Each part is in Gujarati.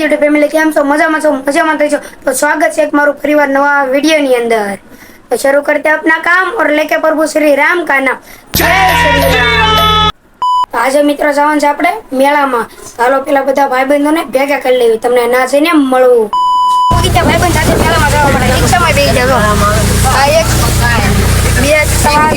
યુટ્યુબ ફેમિલી કેમ છો? મજામાં છો? મજામાં થઈ છો? તો સ્વાગત છે મારું પરિવાર નવા વિડીયોની અંદર. તો શરૂ કરતે આપના કામ ઓર લેકે પ્રભુ શ્રી રામ કા જય શ્રી રામ. આજે મિત્રો જવાનું છે આપણે મેળામાં. હાલો પેલા બધા ભાઈબંધોને ભેગા કરી લેવી. તમને ના જઈને મળવું. ભાઈબંધ સાથે મેળામાં જવા પડે રિક્ષામાં બેસી જાવ આ એક બે ચાર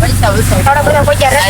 પૈસા બધા પહોંચ્યા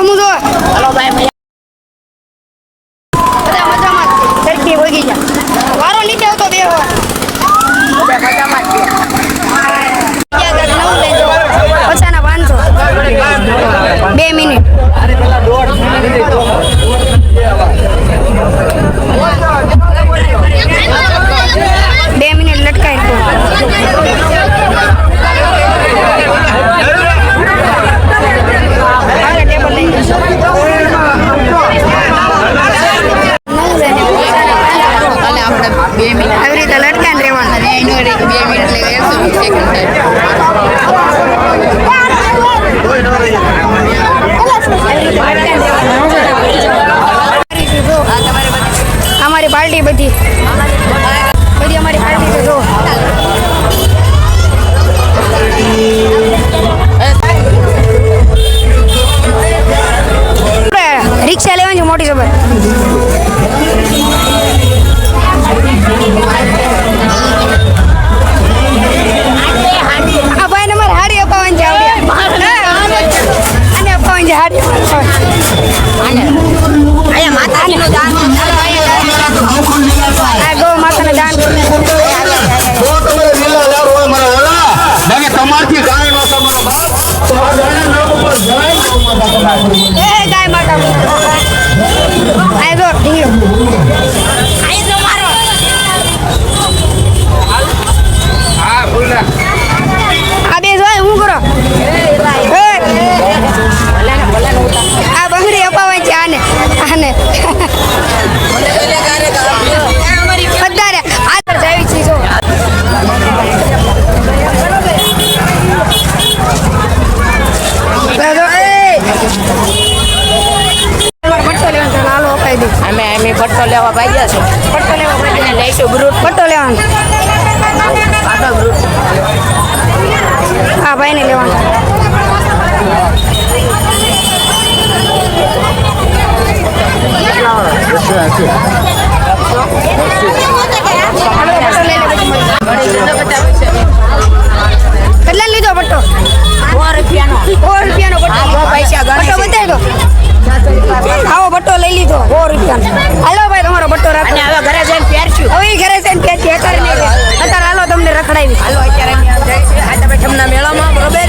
હું હલો ભાઈ અમારી પાર્ટી બધી. બધી અમારી પાર્ટી છે જો. રિક્ષા લેવાની મોટી સબર ગાય માતા આ બે જોય હું કરો આ બંગડી અપાવાય છે આને આને પટ્ટો લેવા ભાગ્યા છે? પટ્ટો લેવા પડે. લઈશું ગ્રુપ. પટ્ટો લેવાનો. પાટો ગ્રુપ. હા ભાઈને લેવાનો. કેટલા લીધો પટ્ટો. સો રૂપિયાનો. સો રૂપિયાનો પટ્ટો. પૈસા પટ્ટો બતાવી દો. આવો પટ્ટો લઈ લીધો. સો રૂપિયાનો. હાલો હાલો અત્યારે આજે આપણે ઠમના મેળામાં બરોબર?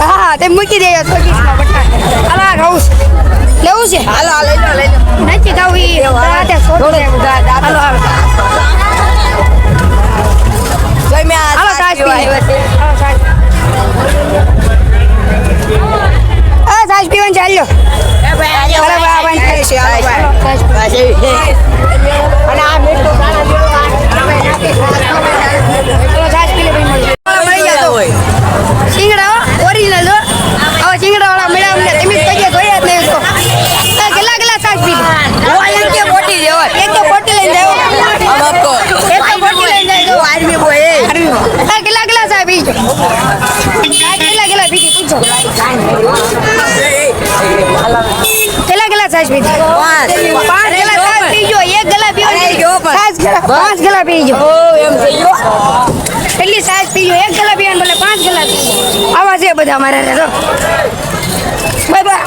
હા તે મૂકી દેજો ચોકીસમાં પટ્ટા હાલો આ ખાવું લેવું છે? હાલો આ લઈ લો લઈ લો. નથી ખાવું ઈ. રાતે સોડે હાલો હાલો. જોઈ મેં હાલો સાસ પીવા પીવાનું ચાલ્યો. સાસ બસ પાંચ. પાંચ. ગલા સાહેબ પીજો એક ગલા જો પણ. પાંચ ગલા પાંચ ગલા પીજો ઓ એમ થઈ ગયો. કેટલી સાહેબ પીજો એક ગલા પીવાનું એટલે પાંચ ગલા આવા છે બધા અમારા તો બાય બાય.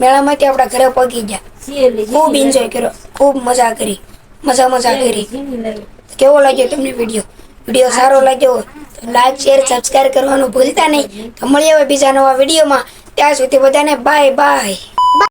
મેળામાંથી આપણા ઘરે પગી ગયા. ખૂબ એન્જોય કર્યો. ખૂબ મજા કરી. મજા મજા કરી. કેવો લાગ્યો તમને વીડિયો વીડિયો સારો લાગ્યો લાઈક શેર સબસ્ક્રાઈબ કરવાનું ભૂલતા નહીં. તો મળીએ હવે બીજા નવા વિડીયોમાં ત્યાં સુધી બધાને બાય બાય